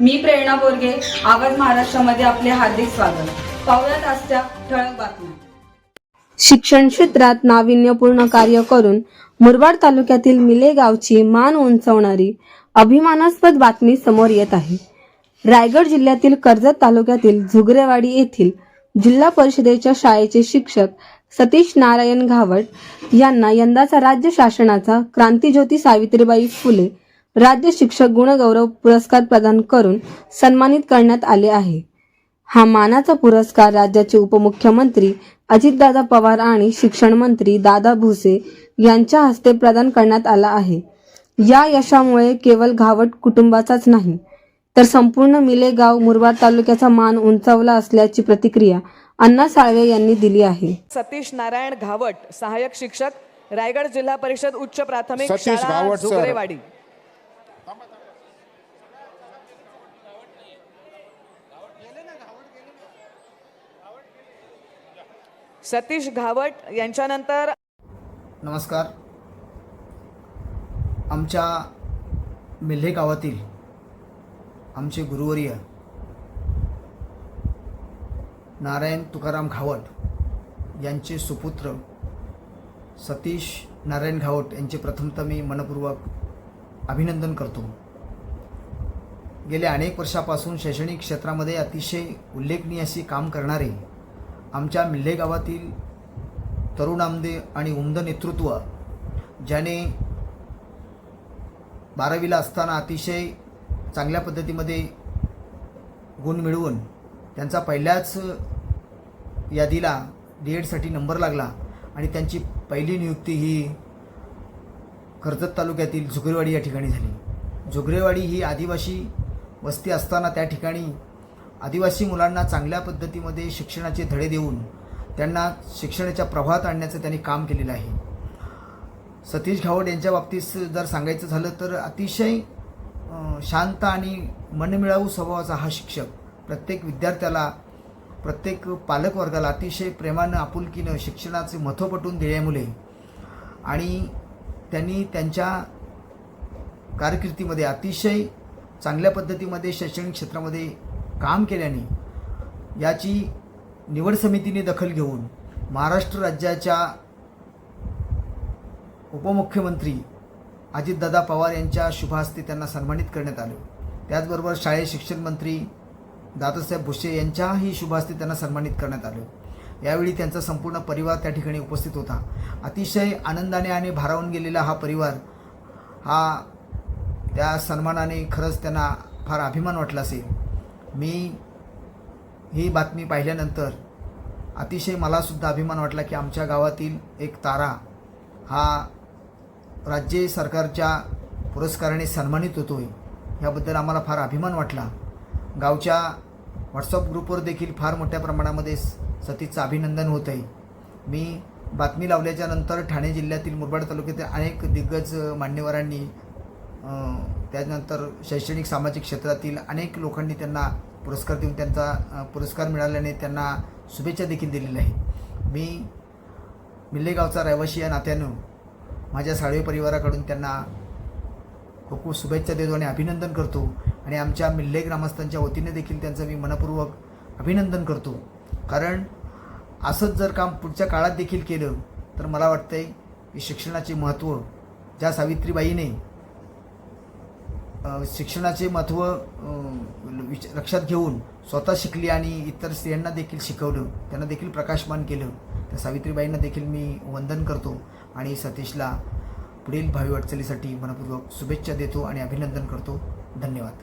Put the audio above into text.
मी प्रेरणा बोरगे आवाज महाराष्ट्रामध्ये आपले हार्दिक स्वागत. पाहुयात आजच्या ठळक बातम्या. शिक्षण क्षेत्रात नाविन्यपूर्ण कार्य करून मुरबाड तालुक्यातील मिले गावची मान उंचवणारी अभिमानास्पद बातमी समोर येत आहे. रायगड जिल्ह्यातील कर्जत तालुक्यातील झुगरेवाडी येथील जिल्हा परिषदेच्या शाळेचे शिक्षक सतीश नारायण घावट यांना यंदाचा राज्य शासनाचा क्रांतीज्योती सावित्रीबाई फुले राज्य शिक्षक गुणगौरव पुरस्कार प्रदान करून सन्मानित करण्यात आले आहे. हा मानाचा पुरस्कार राज्याचे उपमुख्यमंत्री अजितदादा पवार आणि शिक्षण मंत्री दादा भुसे यांच्या हस्ते प्रदान करण्यात आला आहे. या यशामुळे केवळ घावट कुटुंबाचाच नाही तर संपूर्ण मिलेगाव मुरबाड तालुक्याचा मान उंचावला असल्याची प्रतिक्रिया अण्णा साळवे यांनी दिली आहे. सतीश नारायण घावट सहाय्यक शिक्षक रायगड जिल्हा परिषद उच्च प्राथमिक सतीश शाळा घावट, सर. झुगरेवाडी सतीश घावट यांच्यानंतर नमस्कार. आमच्या मिल्हे गावातील आमचे गुरुवर्य नारायण तुकाराम घावट यांचे सुपुत्र सतीश नारायण घावट यांचे प्रथमतः मी मनपूर्वक अभिनंदन करतो. गेल्या अनेक वर्षापासून शैक्षणिक क्षेत्रामध्ये अतिशय उल्लेखनीय अशी काम करणारे आमच्या मिल्हे गावातील तरुणांमध्ये आणि उमद नेतृत्व ज्याने बारावीला असताना अतिशय चांगल्या पद्धतीमध्ये गुण मिळवून त्यांचा पहिल्याच यादीला डी एडसाठी नंबर लागला आणि त्यांची पहिली नियुक्ती ही कर्जत तालुक्यातील झुगरेवाडी या ठिकाणी झाली. झुगरेवाडी ही आदिवासी वस्ती असताना त्या ठिकाणी आदिवासी मुलांना चांगल्या पद्धतीमध्ये शिक्षणाचे धडे देऊन त्यांना शिक्षणाच्या प्रवाहात आणण्याचं त्यांनी काम केलेलं आहे. सतीश घावड यांच्या बाबतीत जर सांगायचं झालं तर अतिशय शांत आणि मनमिळावू स्वभावाचा हा शिक्षक प्रत्येक विद्यार्थ्याला प्रत्येक पालकवर्गाला अतिशय प्रेमानं आपुलकीनं शिक्षणाचे महत्त्व पटवून दिल्यामुळे आणि त्यांनी त्यांच्या कारकिर्दीमध्ये अतिशय चांगल्या पद्धतीमध्ये शैक्षणिक क्षेत्रामध्ये काम केल्याने याची निवड समितीने दखल घेऊन महाराष्ट्र राज्याच्या उपमुख्यमंत्री अजितदादा पवार यांच्या शुभहस्ते त्यांना सन्मानित करण्यात आले. त्याचबरोबर शालेय शिक्षण मंत्री दादासाहेब भुसे यांच्याही शुभहस्ते त्यांना सन्मानित करण्यात आले. यावेळी त्यांचा संपूर्ण परिवार त्या ठिकाणी उपस्थित होता. अतिशय आनंदाने आणि भारावून गेलेला हा परिवार हा त्या सन्मानाने खरंच त्यांना फार अभिमान वाटला असेल. मी ही बातमी पाहिल्यानंतर अतिशय मलासुद्धा अभिमान वाटला की आमच्या गावातील एक तारा हा राज्य सरकारच्या पुरस्काराने सन्मानित होतो आहे याबद्दल आम्हाला फार अभिमान वाटला. गावच्या व्हॉट्सअप ग्रुपवर देखील फार मोठ्या प्रमाणामध्ये सतीचं अभिनंदन होत आहे मी बातमी लावल्याच्या नंतर ठाणे जिल्ह्यातील मुरबाड तालुक्यातील अनेक दिग्गज मान्यवरांनी त्यानंतर शैक्षणिक सामाजिक क्षेत्रातील अनेक लोकांनी त्यांना पुरस्कार देऊन त्यांचा पुरस्कार मिळाल्याने त्यांना शुभेच्छा देखील दिलेल्या आहे मी मिल्लेगावचा रहिवाशी या नात्यानं माझ्या साळवे परिवाराकडून त्यांना खूप खूप शुभेच्छा देतो आणि अभिनंदन करतो. आणि आमच्या मिल्ले ग्रामस्थांच्या वतीने देखील त्यांचं मी मनपूर्वक अभिनंदन करतो. कारण असंच जर काम पुढच्या काळात देखील केलं तर मला वाटतंय की शिक्षणाचे महत्त्व ज्या सावित्रीबाईने शिक्षणाचे महत्त्व विच लक्षात घेऊन स्वतः शिकली आणि इतर स्त्रियांना देखील शिकवलं त्यांना देखील प्रकाशमान केलं त्या सावित्रीबाईंना देखील मी वंदन करतो आणि सतीशला पुढील भावी वाटचालीसाठी मनपूर्वक शुभेच्छा देतो आणि अभिनंदन करतो. धन्यवाद.